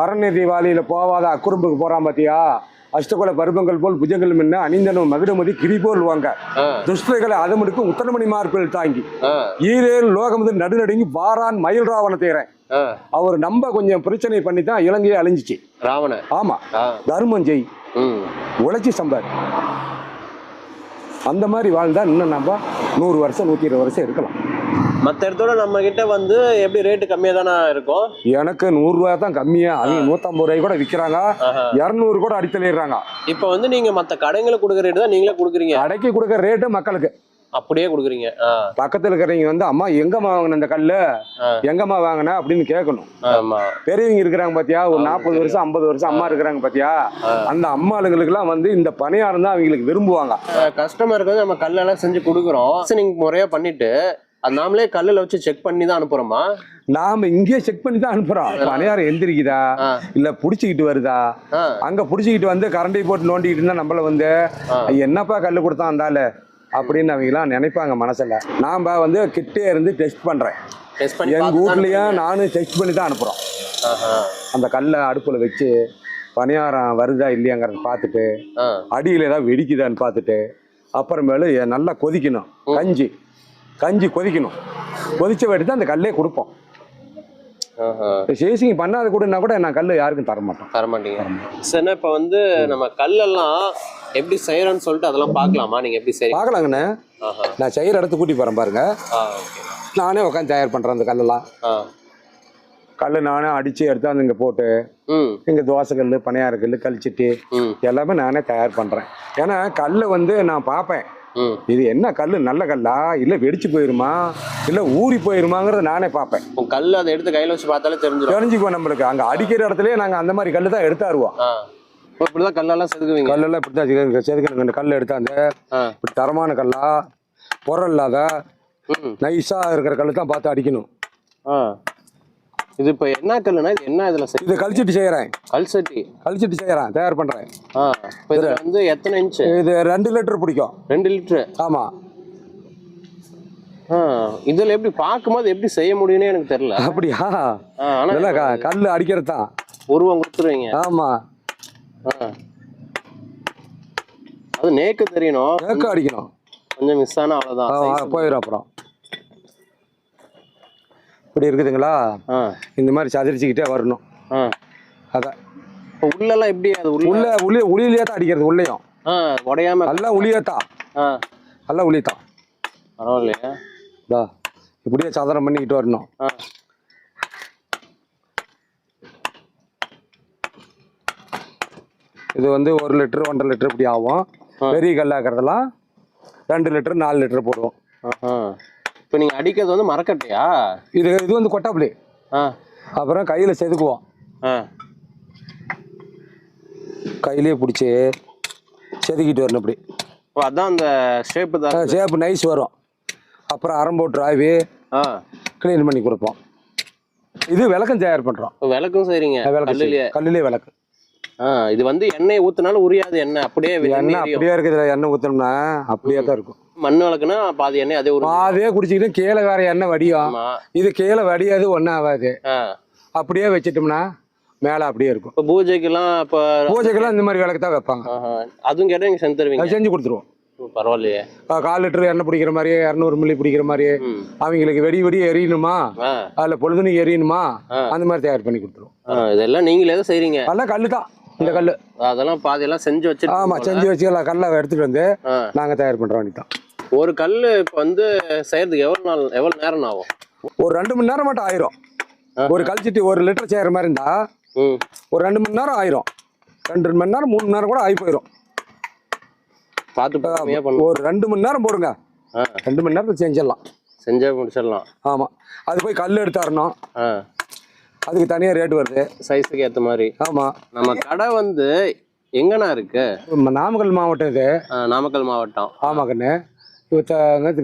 அரண்ய தீபாவளியில போவாத அக்குறும்புக்கு போறான் பாத்தியா? அஷ்டகுல பருவங்கள் போல் புஜங்கள் முன்ன அணிந்தனும் மகுடமதி கிரி போல் வாங்க. ஆ. துஷ்டர்களை அதமுடுக்கும் உத்தரமணி மார்பில் தாங்கி. ஈரேல் லோகமது நடுநடுங்கி வாரான் மயில் ராவண தேரன். அவர் நம்ம கொஞ்சம் பிரச்சனை பண்ணி தான் இலங்கையை அழிஞ்சிச்சு. ராவண ஆமா. தர்மம் ஜெய் உழைச்சி சம்பாதி அந்த மாதிரி வாழ்ந்தா இன்னும் நம்ம நூறு வருஷம் நூற்றி இருபது வருஷம் இருக்கலாம். மற்ற இடத்தோட நம்ம கிட்ட வந்து எப்படி ரேட்டு கம்மியாக தானே இருக்கும்? எனக்கு நூறுரூவா தான் கம்மியா. அவங்க நூற்றம்பது ரூபாய் கூட விற்கிறாங்க. இரநூறு கூட அடித்தலிடுறாங்க இப்போ வந்து நீங்க மற்ற கடைங்களுக்கு கொடுக்குற ரேட்டு தான் நீங்களே கொடுக்குறீங்க. கடைக்கு கொடுக்குற ரேட்டு மக்களுக்கு. அப்படியே கொடுக்குறீங்க. பக்கத்தில் இருக்கிறவங்க வந்து அம்மா எங்கம்மா வாங்கின இந்த கல் ஆ. எங்கம்மா வாங்கின? அப்படின்னு கேட்கணும். பெரியவங்க இருக்கிறாங்க பாத்தியா? ஒரு நாற்பது வருஷம் ஐம்பது வருஷம் அம்மா இருக்கிறாங்க பாத்தியா? அந்த அம்மாளுங்களுக்குலாம் வந்து இந்த பணியாரம் தான் அவங்களுக்கு விரும்புவாங்க. கஸ்டமருக்கு வந்து நம்ம கல்லெல்லாம் செஞ்சு கொடுக்குறோம். முறையா பண்ணிட்டு நாமளே கல்லில் வச்சு செக் பண்ணி தான் அனுப்புறோமா? நாம இங்கேயே செக் பண்ணி தான் அனுப்புறோம். பணியாரம் எந்திரிக்குதா? இல்ல புடிச்சுக்கிட்டு வருதா? அங்க புடிச்சுக்கிட்டு வந்து கரண்டி போட்டு நோண்டிக்கிட்டு இருந்தா நம்மள வந்து. என்னப்பா கல்லு கொடுத்தான் அந்தால அப்படின்னு அவங்களாம் நினைப்பாங்க மனசுல. நாம வந்து கிட்டே இருந்து டெஸ்ட் பண்றேன். டெஸ்ட் பண்ணி எங்க பார்த்து தான் வீட்லயும் நானும் டெஸ்ட் பண்ணி தான் அனுப்புறோம். ஆஹா. அந்த கல்லை அடுப்புல வச்சு பணியாரம் வருதா இல்லையாங்கிறத பார்த்துட்டு அடியில் ஏதாவது வெடிக்குதான்னு பார்த்துட்டு அப்புறமேலு நல்லா கொதிக்கணும். கஞ்சி. கஞ்சி கொதிக்கணும். கொதிச்ச வாட்டி தான் அந்த கல்லே கொடுப்போம். சேசிங் பண்ணாத கூடனா கூட நான் கல் யாருக்கும் தர மாட்டோம் தர மாட்டீங்க சரிண்ணா இப்போ வந்து நம்ம கல்லெல்லாம் எப்படி செய்யறோம்னு சொல்லிட்டு அதெல்லாம் பார்க்கலாமா? நீங்க எப்படி செய்றீங்க? பார்க்கலாங்கண்ணே. நான் செய்கிற இடத்துக்கு கூட்டி போகிறேன் பாருங்க. நானே உட்காந்து தயார் பண்ணுறேன் அந்த கல்லெல்லாம். கல் நானே அடித்து எடுத்து இங்கே போட்டு இங்கே தோசை கல் பணியார கல் கழிச்சிட்டு எல்லாமே நானே தயார் பண்ணுறேன் ஏன்னா கல்லை வந்து நான் பார்ப்பேன். இது என்ன கல் நல்ல கல்லா? இல்லை வெடிச்சு போயிருமா? இல்லை ஊறி போயிருமாங்கிறத நானே பார்ப்பேன். கல் அதை எடுத்து கையில வச்சு பார்த்தாலே தெரிஞ்சிடும் தெரிஞ்சுக்குவோம் நம்மளுக்கு. அங்கே அடிக்கிற இடத்துலயே நாங்கள் அந்த மாதிரி கல் தான் எடுத்தாருவோம் இப்படிதான் கல்லெல்லாம் செதுக்குவீங்க. கல்லெல்லாம் இப்படி தான் செதுக்க- செதுக்கணுங்க இந்த கல் எடுத்தாந்து ஆ. இப்படி தரமான கல்லா பொருள் இல்லாத ம். நைஸாக இருக்கிற கல் தான் பார்த்து அடிக்கணும். இது இப்போ என்ன கல்லுனா இது என்ன இதுல இதை கழிச்சிட்டு செய்கிறேன் கல் சட்டி கழிச்சிட்டு செய்கிறேன் தயார் பண்ணுறேன் ஆ. இப்போ இதுல வந்து எத்தனை இன்ச்சு? இது ரெண்டு லிட்டர் பிடிக்கும். ரெண்டு லிட்டரு? ஆமாம் இதுல எப்படி பார்க்கும்போது எப்படி செய்ய முடியும்னு எனக்கு தெரியல. அப்படியா? ஆ ஆனா இதெல்லாம் க- கல் அடிக்கிறது தான் உருவம் கொடுத்துருவீங்க. ஆமாம் அது நேக்கு தெரியணும். கேக்க அடிக்கணும். கொஞ்சம் மிஸ் ஆனா அவ்வளவுதான். ஆ, size. போயிடும் அப்புறம். இப்படி இருக்குதுங்களா? ஆ. இந்த மாதிரி சதுரிச்சுக்கிட்டே வரணும். ஆ. அதான். இப்போ உள்ளெல்லாம் எப்படி? அது உள்ள உள்ள உளி உளியிலே தான் அடிக்கிறது உள்ளேயும். ஆ உடையாம எல்லாம் உளியே தான். ஆ. எல்லாம் உளி தான். பரவாயில்லையா. இப்படியே சதுரம் பண்ணிக்கிட்டு வரணும். இது வந்து ஒரு லிட்டர் ஒன்றரை லிட்டர் இப்படி ஆகும். பெரிய கல்லாக்கிறதெல்லாம் ரெண்டு லிட்டர் நாலு லிட்டர் போடுவோம். இப்போ நீங்க அடிக்கிறது வந்து மரக்கட்டையா? இது இது வந்து கொட்டாப்புளி ஆ. அப்புறம் கையில் செதுக்குவோம். ஆ. கையிலேயே பிடிச்சி செதுக்கிட்டு வரணும் இப்படி. அதான் அந்த ஷேப்பு தான் சேப்பு நைஸ் வரும். அப்புறம் அரம் போட்டு ஆவி க்ளீன் பண்ணி கொடுப்போம். இது விளக்கம் தயார் பண்ணுறோம் விளக்கும் விளக்கு கல்லுலயே விளக்கு. இது வந்து எண்ணெய் ஊத்துனாலும் உரியாது எண்ணெய். அப்படியே எண்ணெய். அப்படியே இருக்குது எண்ணெய் ஊற்றோம்னா அப்படியே தான் இருக்கும். மண் விளக்குனா பாதி எண்ணெய் அதே ஒரு அதே குடிச்சிக்கிட்டு கீழே வேற எண்ணெய் வடியும். இது கீழே வடியாது ஒன்றும் ஆகாது. அப்படியே வச்சிட்டோம்னா மேலே அப்படியே இருக்கும். இப்போ பூஜைக்கெல்லாம் இப்போ பூஜைக்கெல்லாம் இந்த மாதிரி விளக்கு தான் வைப்பாங்க. அதுவும் கேட்டால் நீங்க செஞ்சு தருவீங்க. செஞ்சு கொடுத்துருவோம். பரவாயில்லையே. கால் லிட்டர் எண்ணெய் பிடிக்கிற மாதிரி இரநூறு மில்லி பிடிக்கிற மாதிரி ம். அவங்களுக்கு வெடி வெடி எரியணுமா? அதில் பொழுதுனு எரியணுமா. அந்த மாதிரி தயார் பண்ணி கொடுத்துருவோம். இதெல்லாம் நீங்களே தான் செய்றீங்க. அதெல்லாம் கல்லு தான். இந்த கல் அதெல்லாம் பாதியெல்லாம் செஞ்சு ஆமாம் போல. செஞ்சு வச்சுக்கலாம். கல்லை எடுத்துகிட்டு வந்து ஆ. நாங்கள் தயார் பண்ணுற வேண்டி தான் ஒரு கல் இப்போ வந்து செய்யறதுக்கு எவ்வளவு நாள் எவ்வளவு நேரம் ஆகும்? ஒரு ரெண்டு மணி நேரம் மட்டும் ஆயிரும். ஒரு கழிச்சிட்டு ஒரு லிட்டர் செய்கிற மாதிரி இருந்தா ஒரு ரெண்டு மணி நேரம் ஆயிரும். ரெண்டு மணி நேரம் மூணு மணி நேரம் கூட ஆகி போயிடும் பார்த்து ஒரு ரெண்டு மணி நேரம் போடுங்க. ரெண்டு மணி நேரத்தில் செஞ்சிடலாம். செஞ்சே முடிச்சிடலாம். ஆமாம் அது போய் கல் எடுத்தாரணும் ஆ. அதுக்கு தனியாக ரேட் வருது. சைஸுக்கு ஏத்த மாதிரி. ஆமாம் நம்ம கடை வந்து எங்கண்ணா இருக்கு? நாமக்கல் மாவட்டம் இது. நாமக்கல் மாவட்டம். ஆமாம் கண்ணு. இப்போ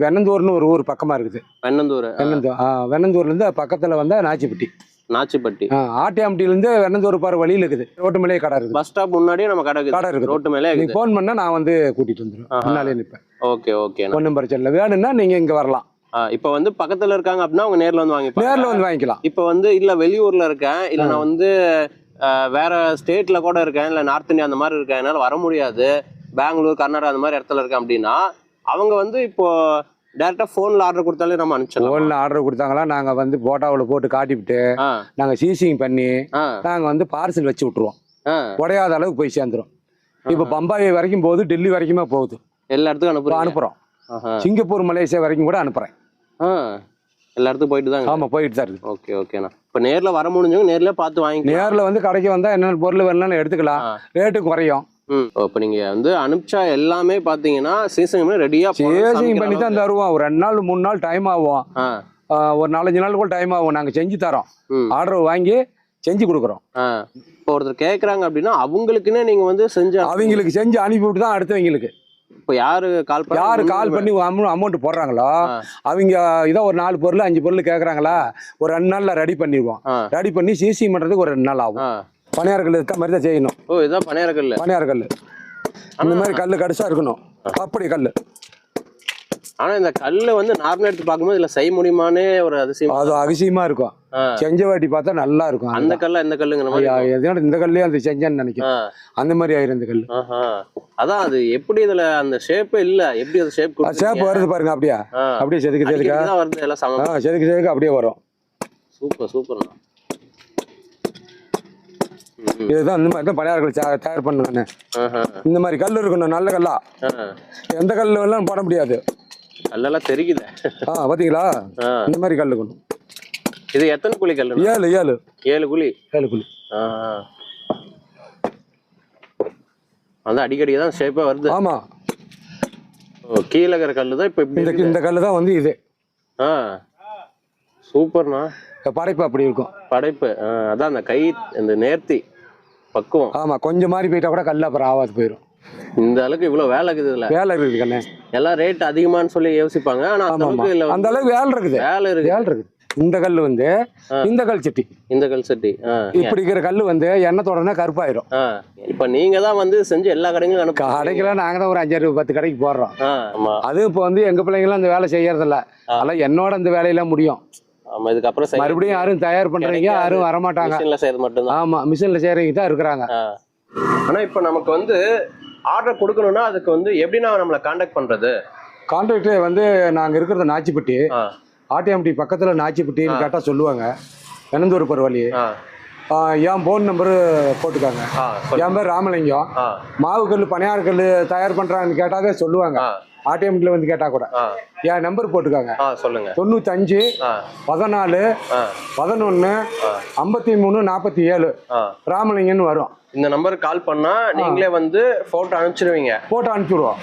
வெண்ணந்தூர்னு ஒரு ஊர் பக்கமாக இருக்குது. வெண்ணந்தூர் வெண்ணந்தூர் ஆ வெண்ணந்தூர்லேருந்து பக்கத்தில் வந்தால் நாச்சிப்பட்டி. நாச்சிப்பட்டி. ஆ ஆட்டியாம்பட்டியிலேருந்து வெண்ணந்தூர் போகிற வழியில் இருக்குது. ரோட்டு மேலேயே கடை இருக்குது. பஸ் ஸ்டாப் முன்னாடியே நம்ம கடை கடை இருக்குது. ரோட்டு மேலே நீ ஃபோன் பண்ணால் நான் வந்து கூட்டிகிட்டு வந்துடுவேன். முன்னாலே நிற்பேன் ஓகே ஓகேண்ணா ஒன்றும் பிரச்சனை இல்லை வேணும்னா நீங்கள் இங்கே வரலாம். இப்போ வந்து பக்கத்துல இருக்காங்க அப்படின்னா அவங்க நேர்ல வந்து வாங்கிப்பாங்க. நேரில் வந்து வாங்கிக்கலாம். இப்போ வந்து இல்ல வெளியூர்ல இருக்கேன் இல்ல நான் வந்து வேற ஸ்டேட்ல கூட இருக்கேன் இல்ல நார்த் இந்தியா அந்த மாதிரி இருக்கேன் என்னால வர முடியாது. பெங்களூர் கர்நாடகா அந்த மாதிரி இடத்துல இருக்கேன் அப்படின்னா அவங்க வந்து இப்போ டேரக்டா போன்ல ஆர்டர் கொடுத்தாலே நம்ம அனுப்பிச்சிடலாம். ஃபோனில் ஆர்டர் கொடுத்தாங்களா? நாங்கள் வந்து போட்டாவில் போட்டு காட்டிவிட்டு நாங்கள் சீசிங் பண்ணி நாங்கள் வந்து பார்சல் வச்சு விட்ருவோம் உடையாத அளவுக்கு போய் சேர்ந்துரும். இப்போ பம்பாய் வரைக்கும் போகுது டெல்லி வரைக்குமே போகுது. எல்லா இடத்துக்கும் அனுப்புகிறோம் ஆஹா. சிங்கப்பூர் மலேசியா வரைக்கும் கூட அனுப்புகிறேன் ஆ எல்லா இடத்துக்கும் போயிட்டு ஆமாம் போயிட்டு தான் ஓகே ஓகேண்ணா இப்போ நேர்ல வர முடிஞ்சவங்க நேர்ல பார்த்து வாங்கிக்கலாம். நேரில் வந்து கடைக்கு வந்தால் என்னென்ன பொருள் வேணும்னாலும் எடுத்துக்கலாம். ரேட்டு குறையும். ம். இப்போ நீங்க வந்து அனுப்பிச்சா எல்லாமே பாத்தீங்கன்னா சீசன் ரெடியா சேசிங் பண்ணி தான் தருவோம். ஒரு ரெண்டு நாள் மூணு நாள் டைம் ஆகும். ஒரு நாலஞ்சு நாள் கூட டைம் ஆகும். நாங்கள் செஞ்சு தரோம். ஆர்டர் வாங்கி செஞ்சு கொடுக்குறோம். இப்போ ஒருத்தர் கேக்குறாங்க அப்படின்னா அவங்களுக்குன்னே நீங்க வந்து செஞ்சு அவங்களுக்கு செஞ்சு அனுப்பிவிட்டு தான் அடுத்தவங்களுக்கு. இப்போ யாரு கால் பண்ணி யார் கால் பண்ணி அமௌண்ட் போடுறாங்களோ. அவங்க இதோ ஒரு நாலு பொருள் அஞ்சு பொருள் கேட்குறாங்களா ஒரு ரெண்டு நாளில் ரெடி பண்ணிடுவோம். ரெடி பண்ணி சிசிங் பண்ணுறதுக்கு ஒரு ரெண்டு நாள் ஆகும். பணியார்கள் இருக்க மாதிரி தான் செய்யணும். ஓ இதான் பணியாரக்கல்ல பணியார கல் அந்த மாதிரி கல் கடிசா இருக்கணும். அப்படி கல் ஆனா இந்த கல்ல வந்து நார்மலா எடுத்து பார்க்கும்போது இதுல செய்ய முடியுமானே ஒரு அதிசயம். அது அதிசயமா இருக்கும். செஞ்ச வாட்டி பார்த்தா நல்லா இருக்கும். அந்த கல்ல இந்த கல்லுங்கிற மாதிரி எதையோட இந்த கல்லே அந்த செஞ்சேன்னு நினைக்கிறேன் ஆ, அந்த மாதிரி ஆயிரும் இந்த கல். அதான் அது எப்படி இதுல அந்த ஷேப்பே இல்ல. எப்படி அது ஷேப் சேப்பு வருது பாருங்க அப்படியே. அப்படியே செதுக்கு செதுக்க. வருது எல்லாம் செதுக்கு செதுக்க அப்படியே வரும். Super super. இதுதான் இந்த மாதிரி தான் பணியாரங்கள் தயா- தயார் பண்ணுங்க இந்த மாதிரி கல் இருக்கணும் நல்ல கல்லா. எந்த கல் எல்லாம் போட முடியாது. கல்லெல்லாம் தெரிக்குது ஆ பாத்தீங்களா. இந்த மாதிரி கல் இருக்கணும் இது எத்தனை குழி கல்லு? ஏழு ஏழு. ஏழு குழி? ஏழு குழி. அதான் அடிக்கடி தான் ஷேப்பா வருது. ஆமா. ஓ, கீழே இருக்கிற கல்லு தான் இப்ப இந்த இருக்குது. இந்த கல் தான் வந்து இது. ஆ. சூப்பர்ண்ணா. படைப்பு அப்படி இருக்கும். படைப்பு. அதான் அந்த கை இந்த நேர்த்தி பக்குவம். ஆமா கொஞ்சம் மாறி போயிட்டா கூட கல் அப்புறம் ஆகாது போயிடும் இந்த அளவுக்கு இவ்வளவு வேலை இருக்குது இதுல. வேலை இருக்குது கண்ணே. எல்லாம் ரேட் அதிகமான்னு சொல்லி யோசிப்பாங்க. ஆனா அந்த அளவுக்கு இல்ல அந்த அளவுக்கு வேலை இருக்குது. வேலை இருக்கு வேலை இருக்குது. இந்த கல் வந்து இந்த கல் சட்டி. இந்த கல் சட்டி. இப்படி இருக்கிற கல் வந்து எண்ணெய் தொடர்னா கருப்பாயிரும். இப்ப நீங்க தான் வந்து செஞ்சு எல்லா கடைகளும் அனுப்ப கடைக்கெல்லாம் நாங்க தான் ஒரு அஞ்சாறு பத்து கடைக்கு போடுறோம். அதுவும் இப்போ வந்து எங்க பிள்ளைங்களும் அந்த வேலை செய்யறதில்ல. அதெல்லாம் என்னோட அந்த வேலையெல்லாம் முடியும். ஆமா இதுக்கப்புறம் மறுபடியும் யாரும் தயார் பண்றீங்க யாரும் வரமாட்டாங்க. மிஷின்ல செய்யறது மட்டும்தான். ஆமா மிஷின்ல செய்யறவங்க தான் இருக்கிறாங்க. ஆனா இப்ப நமக்கு வந்து ஆர்டர் கொடுக்கணும்னா அதுக்கு வந்து எப்படின்னா நம்மள காண்டாக்ட் பண்றது? கான்ட்ராக்டே வந்து நாங்க இருக்கிறது நாச்சிப்பட்டி. ஆ, ஆட்டிஎம்டி பக்கத்துல நாச்சிப்பட்டின்னு கேட்டா சொல்லுவாங்க. வெனந்தூர் பரவாலி. ஆ, என் ஃபோன் நம்பரு போட்டுக்காங்க. என் பேர் ராமலிங்கம். மாவு கல் பணியார கல் தயார் பண்றாங்கன்னு கேட்டாவே சொல்லுவாங்க. ஆ, ஆர்டிஎம்ல வந்து கேட்டா கூட. என் நம்பர் போட்டுக்காங்க. சொல்லுங்க. தொண்ணூத்தஞ்சு பதினாலு பதினொன்று ஐம்பத்தி மூணு நாற்பத்தி ஏழு. ராமலிங்கன்னு வரும். இந்த நம்பருக்கு கால் பண்ணா நீங்களே வந்து போட்டோ அனுப்பிச்சிடுவீங்க போட்டு அனுப்பிவிடுவோம்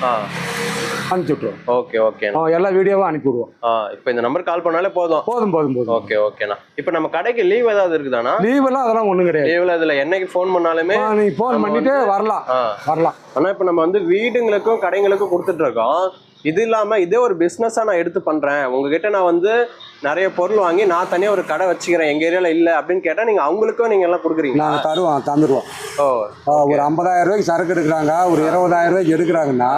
அனுப்பிச்சி விட்ருவோம் ஓகே அவன் எல்லா வீடியோவும் அனுப்பி விடுவோம் ஆ இப்போ இந்த நம்பர் கால் பண்ணாலே போதும். போதும் போதும் போதும். ஓகே ஓகேண்ணா இப்போ நம்ம கடைக்கு லீவ் ஏதாவது இருக்குதாண்ணா? லீவெல்லாம் அதெல்லாம் ஒன்றும் கிடையாது. லீவ்ல இதுல என்னைக்கு ஃபோன் பண்ணாலுமே ஆ, நீ ஃபோன் பண்ணிட்டு வரலாம். வரலாம். ஆனா இப்போ நம்ம வந்து வீடுங்களுக்கும் கடைங்களுக்கும் கொடுத்துட்டு இருக்கோம். இது இல்லாம இதே ஒரு பிசினஸா நான் எடுத்து பண்றேன். உங்ககிட்ட நான் வந்து நிறைய பொருள் வாங்கி நான் தனியா ஒரு கடை வச்சுக்கிறேன். எங்க ஏரியால இல்ல அப்படின்னு கேட்டா நீங்க அவங்களுக்கும் நீங்க எல்லாம் கொடுக்குறீங்க நாங்கள் தருவோம் தந்துடுவோம் ஓ ஒரு ஐம்பதாயிரம் ரூபாய்க்கு சரக்கு எடுக்கிறாங்க. ஒரு இருபதாயிரம் ரூபாய்க்கு எடுக்கிறாங்கன்னா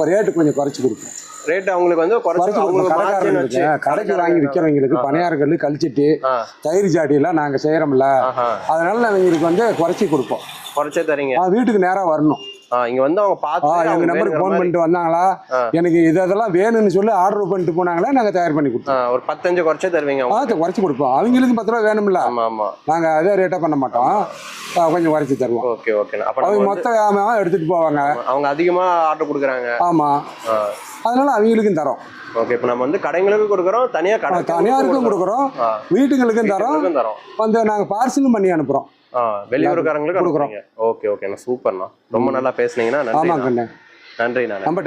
ஒரு ரேட்டு கொஞ்சம் குறைச்சி கொடுப்போம். ரேட் அவங்களுக்கு வந்து குறைச்சு கடைக்கு வாங்கி விற்கிறவங்களுக்கு பணியார கல் கழிச்சிட்டு தயிர் ஜாடியெல்லாம் நாங்கள் செய்கிறோம்ல. அதனால அவங்களுக்கு வந்து குறைச்சி கொடுப்போம். குறைச்சே தரீங்க. வீட்டுக்கு நேராக வரணும். இங்க வந்து அவங்க பார்த்து அவங்க நம்பருக்கு ஃபோன் பண்ணிட்டு வந்தாங்களா. எனக்கு இது இதெல்லாம் வேணும்னு சொல்லி ஆர்டர் பண்ணிட்டு போனாங்களா நாங்கள் தயார் பண்ணி கொடுத்தோம். ஒரு பத்தஞ்சு குறைச்சே தருவீங்க ஆ. குறைச்சி கொடுப்போம். அவங்களுக்கு பத்து ரூபா வேணும்ல. ஆமா ஆமா. நாங்கள் அதே ரேட்டாக பண்ண மாட்டோம். கொஞ்சம் குறைச்சி தருவோம். Okay okay. அப்ப அவங்க மொத்த வியாபாரம் எடுத்துட்டு போவாங்க. அவங்க அதிகமா ஆர்டர் கொடுக்குறாங்க. ஆமாம் அதனால அவங்களுக்கும் தரோம். ஓகே இப்போ நம்ம வந்து கடைங்களுக்கு கொடுக்குறோம் தனியா கடை தனியாருக்கும் கொடுக்குறோம். வீட்டுங்களுக்கும் தரோம். வந்து நாங்கள் பார்சலும் பண்ணி அனுப்புகிறோம் வெளியூருக்காரங்களுக்கு கொடுக்குறோம். ஓகே ஓகேண்ணா. சூப்பர்ண்ணா. ரொம்ப நல்லா பேசுனீங்கன்னா நன்றி ஆமாங்கண்ணே. நன்றி நான் நம்ம